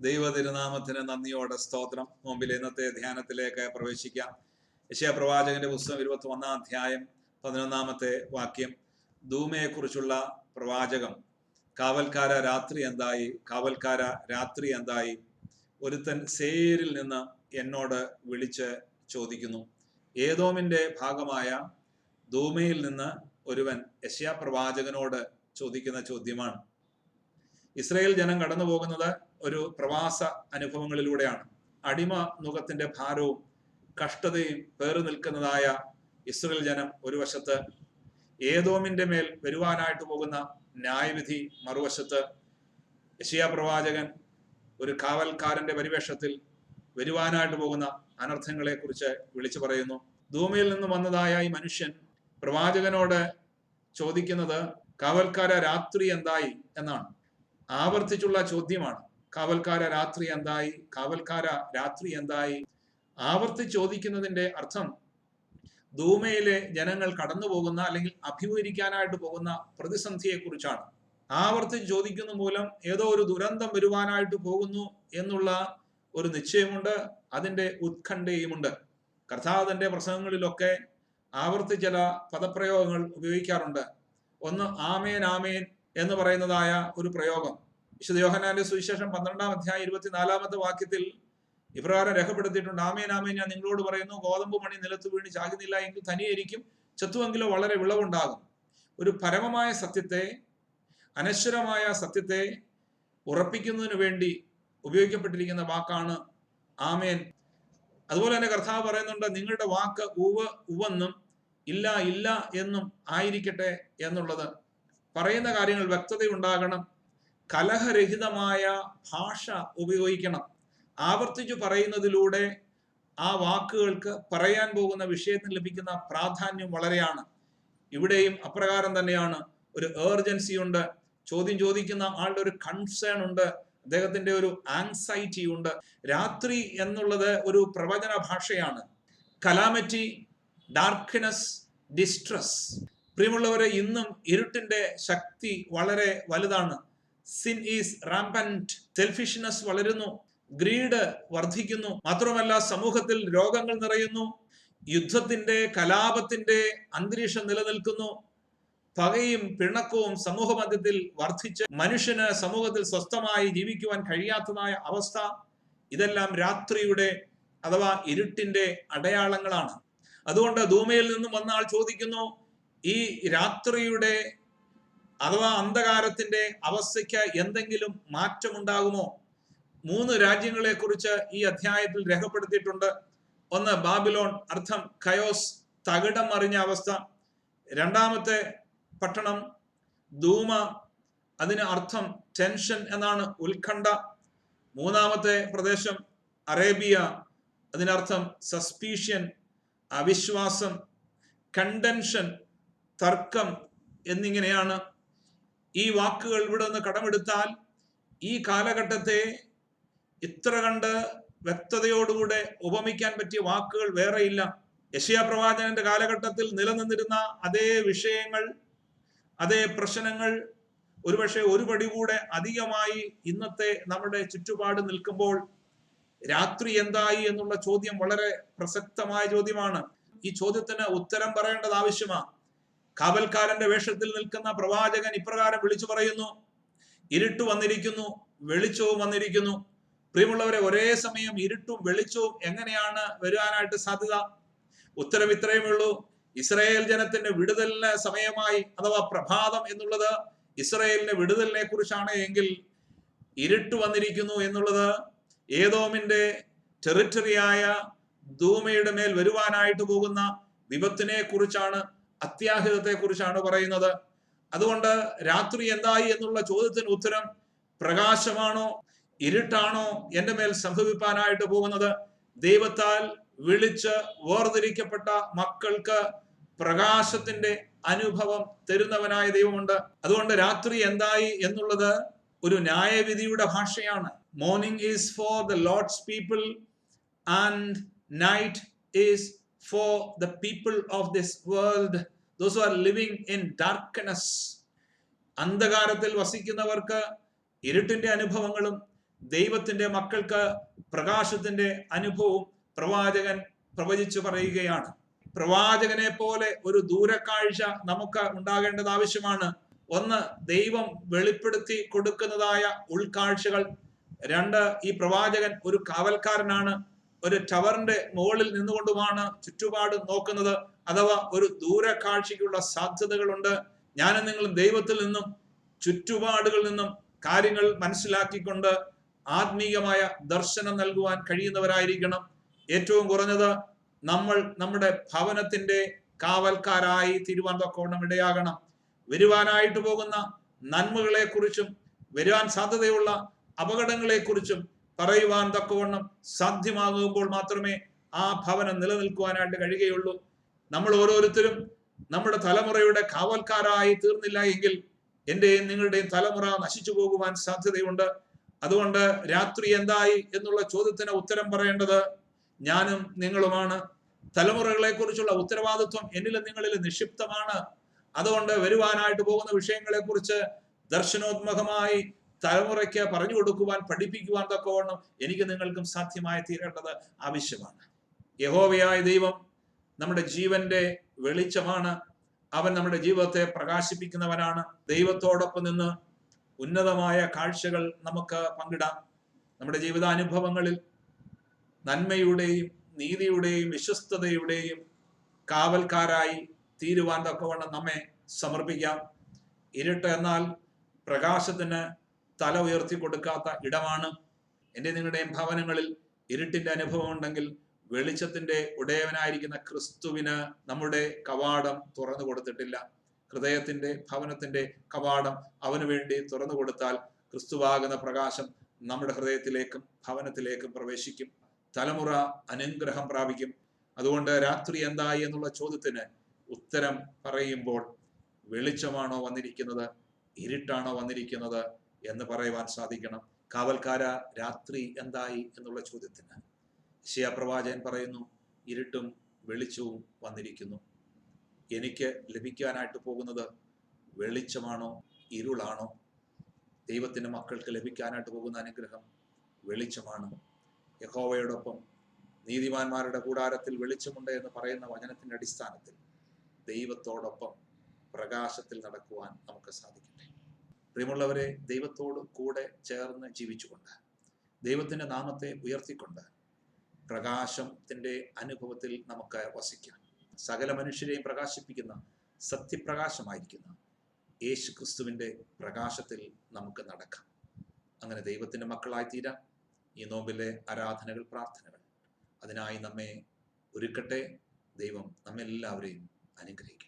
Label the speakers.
Speaker 1: ദൈവ തിരുനാമത്തിന് നന്ദിയോടെ സ്തോത്രം. മുമ്പിൽ ഇന്നത്തെ ധ്യാനത്തിലേക്ക് പ്രവേശിക്കാം. യശയ പ്രവാചകന്റെ പുസ്തകം ഇരുപത്തി ഒന്നാം അധ്യായം പതിനൊന്നാമത്തെ വാക്യം. ധൂമയെക്കുറിച്ചുള്ള പ്രവാചകം കാവൽക്കാര രാത്രി എന്തായി? കാവൽക്കാര രാത്രി എന്തായി? ഒരുത്തൻ സേരിൽ നിന്ന് എന്നോട് വിളിച്ച് ചോദിക്കുന്നു. ഏതോമിന്റെ ഭാഗമായ ധൂമയിൽ നിന്ന് ഒരുവൻ യശ്യാ പ്രവാചകനോട് ചോദിക്കുന്ന ചോദ്യമാണ്. ഇസ്രയേൽ ജനം കടന്നു പോകുന്നത് ഒരു പ്രവാസ അനുഭവങ്ങളിലൂടെയാണ്. അടിമ മുഖത്തിന്റെ ഭാരവും കഷ്ടതയും പേറി നിൽക്കുന്നതായ ഇസ്രയേൽ ജനം ഒരു വശത്ത് ഏതോമിന്റെ മേൽ വരുവാനായിട്ട് പോകുന്ന ന്യായവിധി മറുവശത്ത് യശിയ പ്രവാചകൻ ഒരു കാവൽക്കാരന്റെ പരിവേഷത്തിൽ വരുവാനായിട്ട് പോകുന്ന അനർത്ഥങ്ങളെ കുറിച്ച് വിളിച്ചു പറയുന്നു. ധൂമിയിൽ നിന്ന് വന്നതായ ഈ മനുഷ്യൻ പ്രവാചകനോട് ചോദിക്കുന്നത് കാവൽക്കാര രാത്രി എന്തായി? എന്നാണ്. ആവർത്തിച്ചുള്ള ചോദ്യമാണ്. കാവൽക്കാര രാത്രി എന്തായി? കാവൽക്കാര രാത്രി എന്തായി? ആവർത്തി ചോദിക്കുന്നതിന്റെ അർത്ഥം ധൂമയിലെ ജനങ്ങൾ കടന്നു പോകുന്ന അല്ലെങ്കിൽ അഭിമുഖീകരിക്കാനായിട്ട് പോകുന്ന പ്രതിസന്ധിയെ കുറിച്ചാണ് ആവർത്തിച്ച് ചോദിക്കുന്ന മൂലം ഏതോ ഒരു ദുരന്തം വരുവാനായിട്ട് പോകുന്നു എന്നുള്ള ഒരു നിശ്ചയമുണ്ട് അതിന്റെ ഉത്കണ്ഠയുമുണ്ട്. കർത്താവ് തന്റെ പ്രസംഗങ്ങളിലൊക്കെ ആവർത്തി ചില പദപ്രയോഗങ്ങൾ ഉപയോഗിക്കാറുണ്ട്. ഒന്ന് ആമേൻ ആമേൻ എന്ന് പറയുന്നതായ ഒരു പ്രയോഗം. വിശുദ്ധ യോഹനാന്റെ സുവിശേഷം പന്ത്രണ്ടാം അധ്യായം ഇരുപത്തിനാലാമത്തെ വാക്യത്തിൽ ഇപ്രകാരം രേഖപ്പെടുത്തിയിട്ടുണ്ട്. ആമേൻ ആമേൻ ഞാൻ നിങ്ങളോട് പറയുന്നു ഗോതമ്പ് മണി നിലത്ത് വീണ് ചാകുന്നില്ല എങ്കിൽ തനിയായിരിക്കും ചത്തുവെങ്കിലോ വളരെ വിളവുണ്ടാകും. ഒരു പരമമായ സത്യത്തെ അനശ്വരമായ സത്യത്തെ ഉറപ്പിക്കുന്നതിന് വേണ്ടി ഉപയോഗിക്കപ്പെട്ടിരിക്കുന്ന വാക്കാണ് ആമേൻ. അതുപോലെ തന്നെ കർത്താവ് പറയുന്നുണ്ട് നിങ്ങളുടെ വാക്ക് ഉവ ഉവെന്നും ഇല്ല ഇല്ല എന്നും ആയിരിക്കട്ടെ എന്നുള്ളത്. പറയുന്ന കാര്യങ്ങൾ വ്യക്തതയുണ്ടാകണം. കലഹരഹിതമായ ഭാഷ ഉപയോഗിക്കണം. ആവർത്തിച്ചു പറയുന്നതിലൂടെ ആ വാക്കുകൾക്ക് പറയാൻ പോകുന്ന വിഷയത്തിന് ലഭിക്കുന്ന പ്രാധാന്യം വളരെയാണ്. ഇവിടെയും അപ്രകാരം തന്നെയാണ്. ഒരു ഏർജൻസി ഉണ്ട്. ചോദ്യം ചോദിക്കുന്ന ആളുടെ ഒരു കൺസേൺ ഉണ്ട്. അദ്ദേഹത്തിന്റെ ഒരു ആങ്സൈറ്റി ഉണ്ട്. രാത്രി എന്നുള്ളത് ഒരു പ്രവചന ഭാഷയാണ്. കലാമറ്റി ഡാർക്ക്നെസ് ഡിസ്ട്രസ് പ്രിയമുള്ളവരെ ഇന്നും ഇരുട്ടിന്റെ ശക്തി വളരെ വലുതാണ്. സിൻ ഈസ് റാമ്പന്റ് സെൽഫിഷ്നെസ് വളരുന്നു. ഗ്രീഡ് വർദ്ധിക്കുന്നു. മാത്രമല്ല സമൂഹത്തിൽ രോഗങ്ങൾ നിറയുന്നു. യുദ്ധത്തിന്റെ കലാപത്തിന്റെ അന്തരീക്ഷം നിലനിൽക്കുന്നു. പകയും പിണക്കവും സമൂഹ മധ്യത്തിൽ വർദ്ധിച്ച് മനുഷ്യന് സമൂഹത്തിൽ സ്വസ്ഥമായി ജീവിക്കുവാൻ കഴിയാത്തതായ അവസ്ഥ ഇതെല്ലാം രാത്രിയുടെ അഥവാ ഇരുട്ടിന്റെ അടയാളങ്ങളാണ്. അതുകൊണ്ട് ധൂമയിൽ നിന്നും വന്ന ആൾ ചോദിക്കുന്നു ഈ രാത്രിയുടെ അഥവാ അന്ധകാരത്തിന്റെ അവസ്ഥയ്ക്ക് എന്തെങ്കിലും മാറ്റമുണ്ടാകുമോ? മൂന്ന് രാജ്യങ്ങളെ കുറിച്ച് ഈ അധ്യായത്തിൽ രേഖപ്പെടുത്തിയിട്ടുണ്ട്. ഒന്ന് ബാബിലോൺ അർത്ഥം കയോസ് തകിടം മറിഞ്ഞ അവസ്ഥ. രണ്ടാമത്തെ പട്ടണം ധൂമ അതിന് അർത്ഥം ടെൻഷൻ എന്നാണ് ഉത്കണ്ഠ. മൂന്നാമത്തെ പ്രദേശം അറേബ്യ അതിനർത്ഥം സസ്പീഷ്യൻ അവിശ്വാസം കണ്ടൻഷൻ തർക്കം എന്നിങ്ങനെയാണ് ഈ വാക്കുകൾ ഇവിടെ നിന്ന് കടമെടുത്താൽ ഈ കാലഘട്ടത്തെ ഇത്ര കണ്ട് വ്യക്തതയോടുകൂടെ ഉപമിക്കാൻ പറ്റിയ വാക്കുകൾ വേറെയില്ല. യശയ പ്രവാചകന്റെ കാലഘട്ടത്തിൽ നിലനിന്നിരുന്ന അതേ വിഷയങ്ങൾ അതേ പ്രശ്നങ്ങൾ ഒരുപക്ഷെ ഒരു പടി കൂടെ അധികമായി ഇന്നത്തെ നമ്മുടെ ചുറ്റുപാട് നിൽക്കുമ്പോൾ രാത്രി എന്തായി എന്നുള്ള ചോദ്യം വളരെ പ്രസക്തമായ ചോദ്യമാണ്. ഈ ചോദ്യത്തിന് ഉത്തരം പറയേണ്ടത് ആവശ്യമാണ്. കാവൽക്കാരന്റെ വേഷത്തിൽ നിൽക്കുന്ന പ്രവാചകൻ ഇപ്രകാരം വിളിച്ചു പറയുന്നു. ഇരുട്ട് വന്നിരിക്കുന്നു വെളിച്ചവും വന്നിരിക്കുന്നു. പ്രിയമുള്ളവരെ ഒരേ സമയം ഇരുട്ടും വെളിച്ചവും എങ്ങനെയാണ് വരുവാനായിട്ട് സാധ്യത? ഉത്തരം ഇത്രയുമേ ഉള്ളൂ. ഇസ്രായേൽ ജനത്തിന്റെ വിടുതലിന് സമയമായി അഥവാ പ്രഭാതം എന്നുള്ളത് ഇസ്രായേലിന്റെ വിടുതലിനെ കുറിച്ചാണ് എങ്കിൽ ഇരുട്ട് വന്നിരിക്കുന്നു എന്നുള്ളത് ഏതോമിന്റെ ടെറിറ്ററിയായ ധൂമയുടെ മേൽ വരുവാനായിട്ട് പോകുന്ന വിപത്തിനെ കുറിച്ചാണ് അത്യാഹിതത്തെ കുറിച്ചാണ് പറയുന്നത്. അതുകൊണ്ട് രാത്രി എന്തായി എന്നുള്ള ചോദ്യത്തിന് ഉത്തരം പ്രകാശമാണോ ഇരുട്ടാണോ എന്റെ മേൽ സംഭവിപ്പാനായിട്ട് പോകുന്നത്? ദൈവത്താൽ വിളിച്ച് വേർതിരിക്കപ്പെട്ട മക്കൾക്ക് പ്രകാശത്തിന്റെ അനുഭവം തരുന്നവനായ ദൈവമുണ്ട്. അതുകൊണ്ട് രാത്രി എന്തായി എന്നുള്ളത് ഒരു ന്യായവിധിയുടെ ഭാഷയാണ്. Morning is for the Lord's people and night is for the people of this world those are living in darkness അന്ധകാരത്തിൽ വസിക്കുന്നവർക്ക് ഇരുട്ടിന്റെ അനുഭവങ്ങളും ദൈവത്തിന്റെ മക്കൾക്ക് പ്രകാശത്തിന്റെ അനുഭവവും പ്രവാചകൻ പ്രവചിച്ചു പറയുകയാണ്. പ്രവാചകനെ പോലെ ഒരു ദൂരക്കാഴ്ച നമുക്ക് ഉണ്ടാകേണ്ടത് ആവശ്യമാണ്. ഒന്ന് ദൈവം വെളിപ്പെടുത്തി കൊടുക്കുന്നതായ ഉൾക്കാഴ്ചകൾ. രണ്ട് ഈ പ്രവാചകൻ ഒരു കാവൽക്കാരനാണ്. ഒരു ടവറിന്റെ മുകളിൽ നിന്നുകൊണ്ടുമാണ് ചുറ്റുപാട് നോക്കുന്നത്. അഥവാ ഒരു ദൂരക്കാഴ്ചയ്ക്കുള്ള സാധ്യതകളുണ്ട്. ഞാനും നിങ്ങളും ദൈവത്തിൽ നിന്നും ചുറ്റുപാടുകളിൽ നിന്നും കാര്യങ്ങൾ മനസ്സിലാക്കിക്കൊണ്ട് ആത്മീയമായ ദർശനം നൽകുവാൻ കഴിയുന്നവരായിരിക്കണം. ഏറ്റവും കുറഞ്ഞത് നമ്മൾ നമ്മുടെ ഭവനത്തിന്റെ കാവൽക്കാരായി തീരുവാൻ തക്കോണം ഇടയാകണം. വരുവാനായിട്ട് പോകുന്ന നന്മകളെ കുറിച്ചും വരുവാൻ സാധ്യതയുള്ള അപകടങ്ങളെ പറയുവാൻ തക്കവണ്ണം സാധ്യമാകുമ്പോൾ മാത്രമേ ആ ഭവനം നിലനിൽക്കുവാനായിട്ട് കഴിയുകയുള്ളൂ. നമ്മൾ ഓരോരുത്തരും നമ്മുടെ തലമുറയുടെ കാവൽക്കാരായി തീർന്നില്ല എങ്കിൽ എന്റെയും നിങ്ങളുടെയും തലമുറ നശിച്ചു പോകുവാൻ സാധ്യതയുണ്ട്. അതുകൊണ്ട് രാത്രി എന്തായി എന്നുള്ള ചോദ്യത്തിന് ഉത്തരം പറയേണ്ടത് ഞാനും നിങ്ങളുമാണ്. തലമുറകളെ കുറിച്ചുള്ള ഉത്തരവാദിത്വം എന്നിലും നിങ്ങളിലും നിക്ഷിപ്തമാണ്. അതുകൊണ്ട് വരുവാനായിട്ട് പോകുന്ന വിഷയങ്ങളെ കുറിച്ച് ദർശനോത്മകമായി തലമുറയ്ക്ക് പറഞ്ഞു കൊടുക്കുവാൻ പഠിപ്പിക്കുവാൻ തക്കവണ്ണം എനിക്ക് നിങ്ങൾക്കും സാധ്യമായി തീരേണ്ടത് ആവശ്യമാണ്. യഹോവയായ ദൈവം നമ്മുടെ ജീവന്റെ വെളിച്ചമാണ്. അവൻ നമ്മുടെ ജീവിതത്തെ പ്രകാശിപ്പിക്കുന്നവനാണ്. ദൈവത്തോടൊപ്പം നിന്ന് ഉന്നതമായ കാഴ്ചകൾ നമുക്ക് പങ്കിടാം. നമ്മുടെ ജീവിതാനുഭവങ്ങളിൽ നന്മയുടെയും നീതിയുടെയും വിശ്വസ്തതയുടെയും കാവൽക്കാരായി തീരുവാൻ തക്കവണ്ണം നമ്മെ സമർപ്പിക്കാം. ഇരുട്ട് എന്നാൽ പ്രകാശത്തിന് തല ഉയർത്തി കൊടുക്കാത്ത ഇടമാണ്. എന്റെ നിങ്ങളുടെയും ഭവനങ്ങളിൽ ഇരുട്ടിന്റെ അനുഭവം ഉണ്ടെങ്കിൽ വെളിച്ചത്തിന്റെ ഉടയവനായിരിക്കുന്ന ക്രിസ്തുവിന് നമ്മുടെ കവാടം തുറന്നു കൊടുത്തിട്ടില്ല. ഹൃദയത്തിന്റെ ഭവനത്തിന്റെ കവാടം അവന് വേണ്ടി തുറന്നു കൊടുത്താൽ ക്രിസ്തുവാകുന്ന പ്രകാശം നമ്മുടെ ഹൃദയത്തിലേക്കും ഭവനത്തിലേക്കും പ്രവേശിക്കും. തലമുറ അനുഗ്രഹം പ്രാപിക്കും. അതുകൊണ്ട് രാത്രി എന്തായി എന്നുള്ള ചോദ്യത്തിന് ഉത്തരം പറയുമ്പോൾ വെളിച്ചമാണോ വന്നിരിക്കുന്നത്? ഇരുട്ടാണോ വന്നിരിക്കുന്നത്? എന്ന് പറയുവാൻ സാധിക്കണം. കാവൽക്കാര രാത്രി എന്തായി എന്നുള്ള ചോദ്യത്തിന്. ശിയ പ്രവാചകൻ പറയുന്നു ഇരുട്ടും വെളിച്ചവും വന്നിരിക്കുന്നു. എനിക്ക് ലഭിക്കാനായിട്ട് പോകുന്നത് വെളിച്ചമാണോ ഇരുളാണോ? ദൈവത്തിന്റെ മക്കൾക്ക് ലഭിക്കാനായിട്ട് പോകുന്ന അനുഗ്രഹം വെളിച്ചമാണ്. യഹോവയോടൊപ്പം നീതിമാന്മാരുടെ കൂടാരത്തിൽ വെളിച്ചമുണ്ട് എന്ന് പറയുന്ന വചനത്തിന്റെ അടിസ്ഥാനത്തിൽ ദൈവത്തോടൊപ്പം പ്രകാശത്തിൽ നടക്കുവാൻ നമുക്ക് സാധിക്കട്ടെ. പ്രിയമുള്ളവരെ ദൈവത്തോട് കൂടെ ചേർന്ന് ജീവിച്ചുകൊണ്ട് ദൈവത്തിന്റെ നാമത്തെ ഉയർത്തിക്കൊണ്ട് പ്രകാശത്തിന്റെ അനുഭവത്തിൽ നമുക്ക് വസിക്കാം. സകല മനുഷ്യരെയും പ്രകാശിപ്പിക്കുന്ന സത്യപ്രകാശമായിരിക്കുന്ന യേശു ക്രിസ്തുവിന്റെ പ്രകാശത്തിൽ നമുക്ക് നടക്കാം. അങ്ങനെ ദൈവത്തിന്റെ മക്കളായി തീരാം ഈ നോമ്പിലെ ആരാധനകൾ പ്രാർത്ഥനകൾ. അതിനായി നമ്മെ ഒരുക്കട്ടെ. ദൈവം നമ്മെല്ലാവരെയും അനുഗ്രഹിക്കും